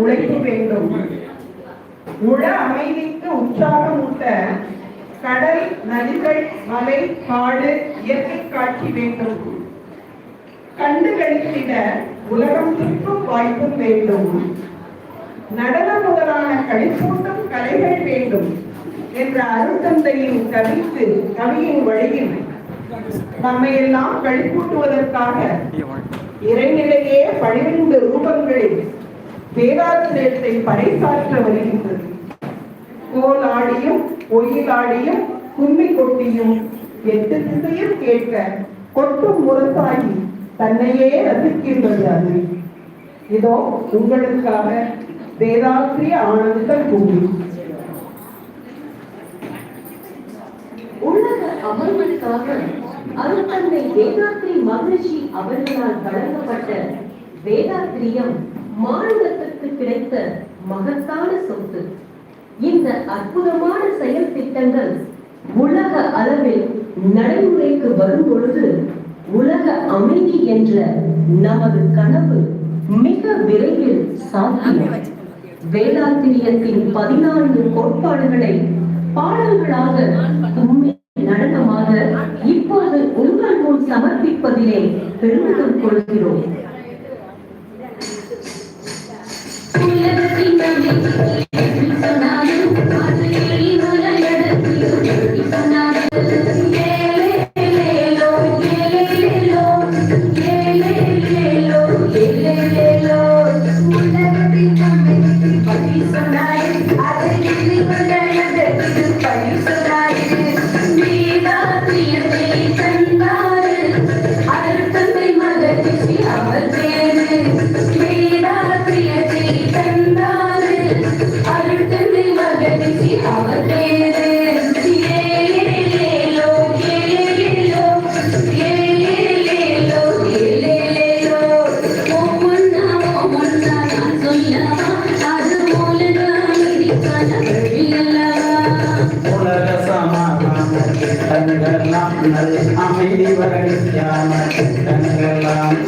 உழைப்பு வேண்டும். உள அமைதிக்கு உற்சாகமூட்ட கடல் நதிகள் மலை காடு இயற்கை காட்சி வேண்டும். கண்டுகளித்திட உலகம் திருப்பும் வாய்ப்பும் வேண்டும். நடன முதலான கழிப்பூட்டும் கலைகள் வேண்டும் என்ற அருந்தந்தையின் கவித்து கவியின் வழியில் நம்மையெல்லாம் கழிப்பூட்டுவதற்காக இறைநிலையே பனிரெண்டு ரூபங்களில் வேதாத்திரியத்தை பறைசாற்ற வருகின்றது கோலாடியும் ஒயிலாடியும் கும்மி கொட்டியும் எட்டு திசையில் கேட்க கொட்டும் முரசாகி தன்னையே ரசிக்கின்றது அது இதோ உங்களுக்காக வேதாத்திரிய ஆனந்த பூமி உலக அமர்வுக்காக அருத்தந்தை வேதாத்ரி மகிழ்ச்சி அவர்களால் வழங்கப்பட்ட வேதாத்திரியம் மாநிலத்திற்கு கிடைத்த மகத்தான சொத்து. இந்த அற்புதமான செயல் திட்டங்கள் உலக அளவில் நடைமுறைக்கு வரும் பொழுது உலக அமைதி என்ற நமது கனவு மிக விரைவில் சாத்தியம். வேதாத்திரியத்தின் பதினான்கு கோட்பாடுகளை பாடல்களாக உண்மை நடனமாக இப்போது உங்கள் முன் சமர்ப்பிப்பதிலே பெருமிதம் கொள்கிறோம். سمعت உலக கண்களாம் நல் அமைதி வழியான கண்களாம்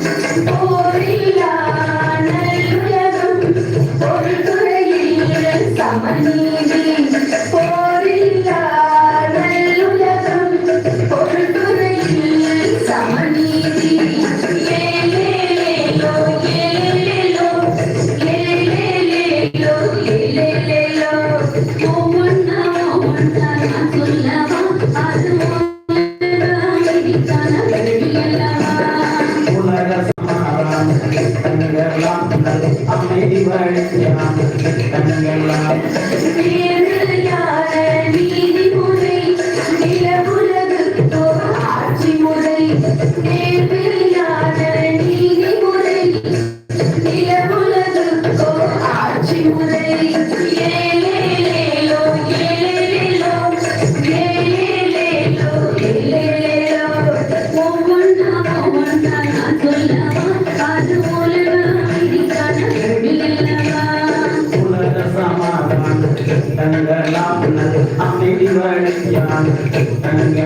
அமைதி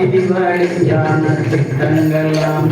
நல் அமைதி வழியான கண்களாம்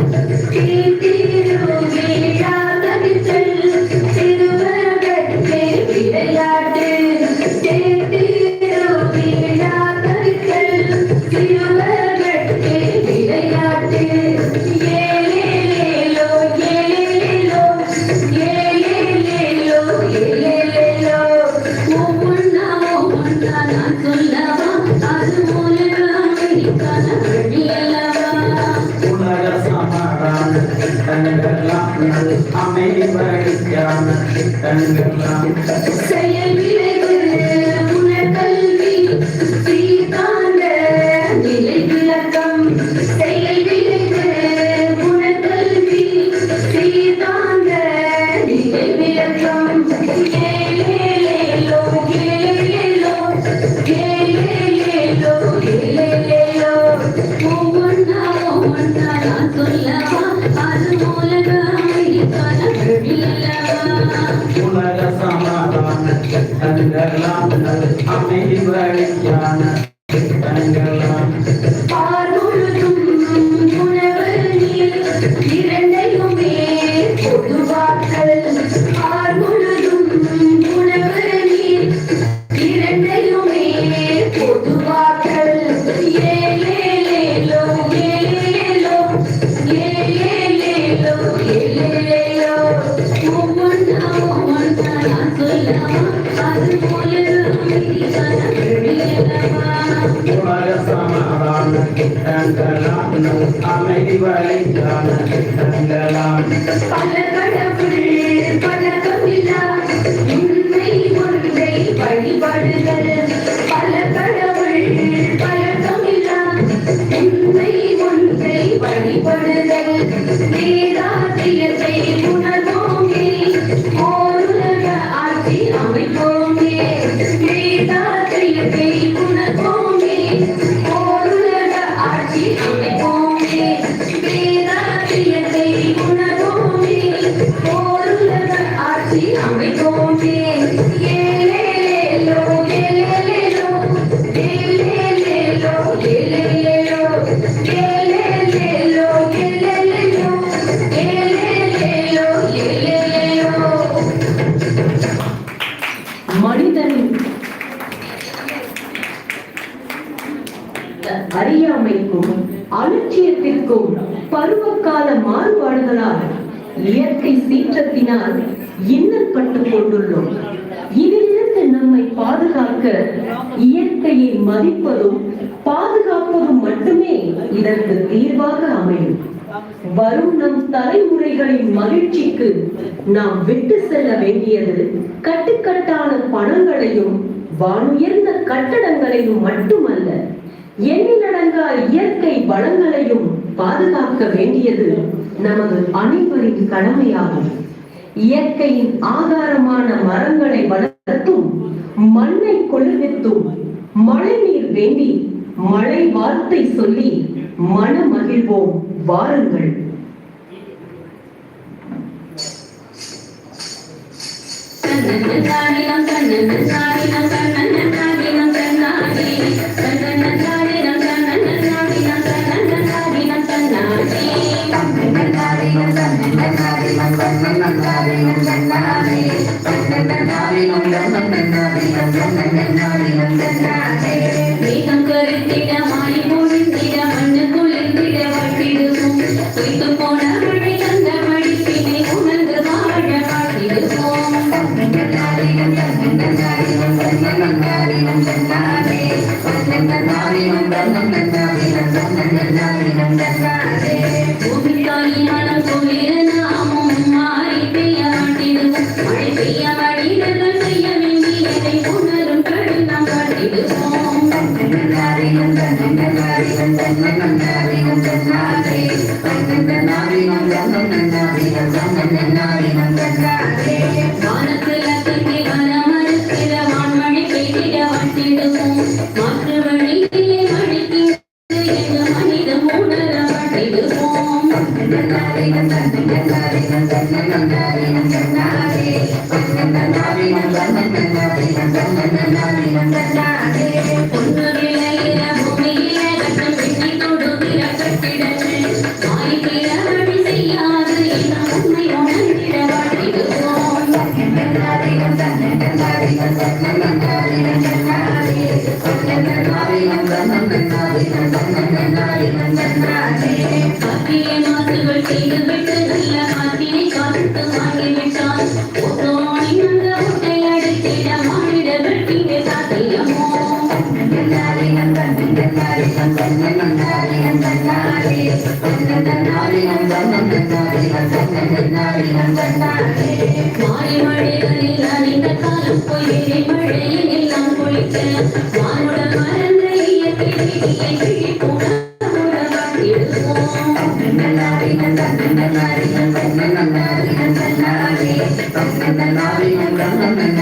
Ibrahim தந்தலாம் அமைதி வளைந்தான தந்தலாம் சீற்றத்தினால் இன்னல் கொண்டுள்ளோம். இதிலிருந்து நம்மை பாதுகாக்க இயற்கையை மதிப்பதும் பாதுகாப்பதும் மட்டுமே இதற்கு தீர்வாக அமையும். வரும் நம் தலைமுறைகளின் மகிழ்ச்சிக்கு நாம் விட்டு செல்ல வேண்டியது கட்டுக்கட்டான பணங்களையும் வானுயர்ந்த கட்டடங்களையும் மட்டுமல்ல எண்ணிலடங்கா இயற்கை வளங்களையும் பாதுகாக்க வேண்டியது நமது அனைவரின் கடமையாகும். இயற்கையின் ஆதாரமான மரங்களை வளர்த்தும் மண்ணை குளிர்வித்தும் மழை நீர் வேண்டி மழை வார்த்தை சொல்லி மன மகிழ்வோம் வாருங்கள் சாரினம் சாரினம் சாரினம் நன்னாரே நன்னாரே நன்னாரே மாலை மழைகளில் அணிந்த காலம் பொய்கை மழையில் எல்லாம் குளிக்க மானுட மறந்த இயற்கை விதியை கிழி போன நன்னாரி நன்னாரி நன்னாரி நன்னாரி நன்னாரி நன்னாரி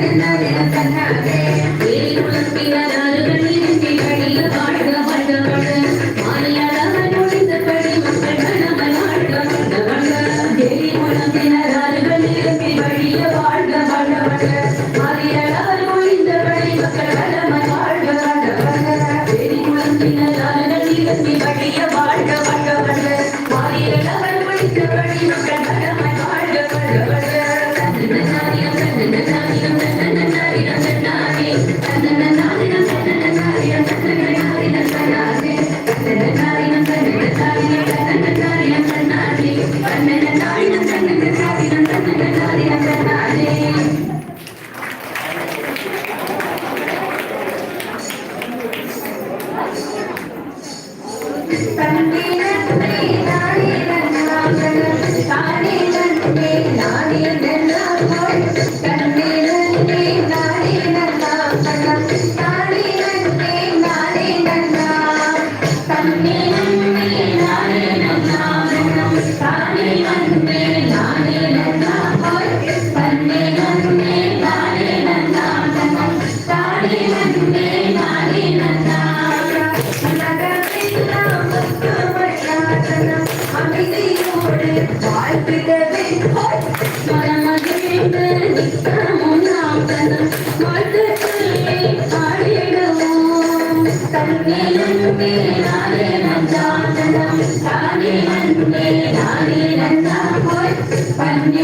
你看，你看，你看。Gracias.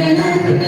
Amen.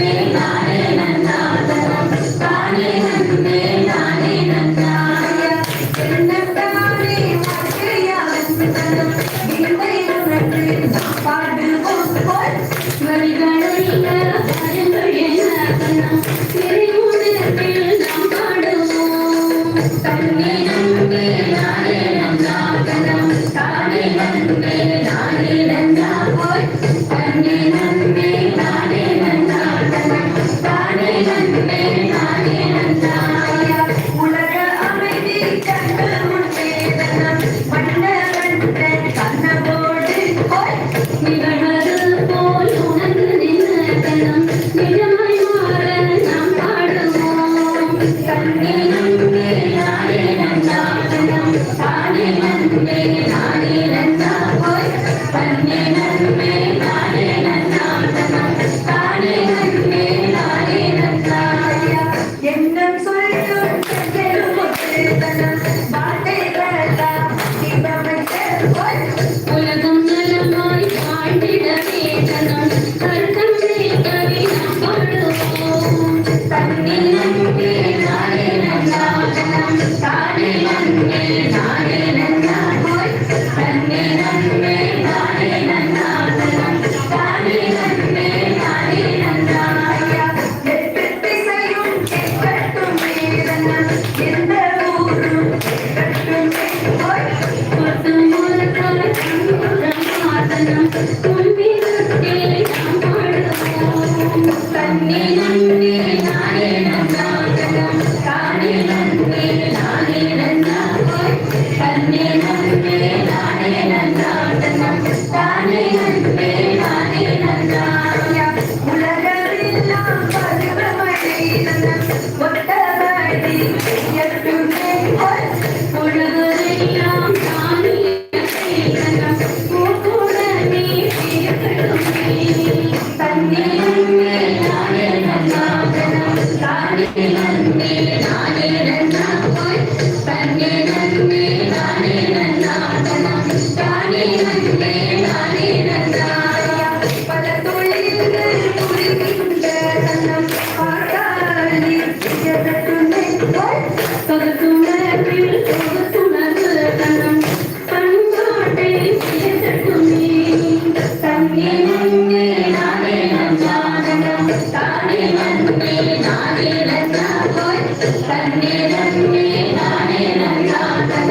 Amen. நானே நன்னாதனம் தானே நன்னே தன்னே நன்னே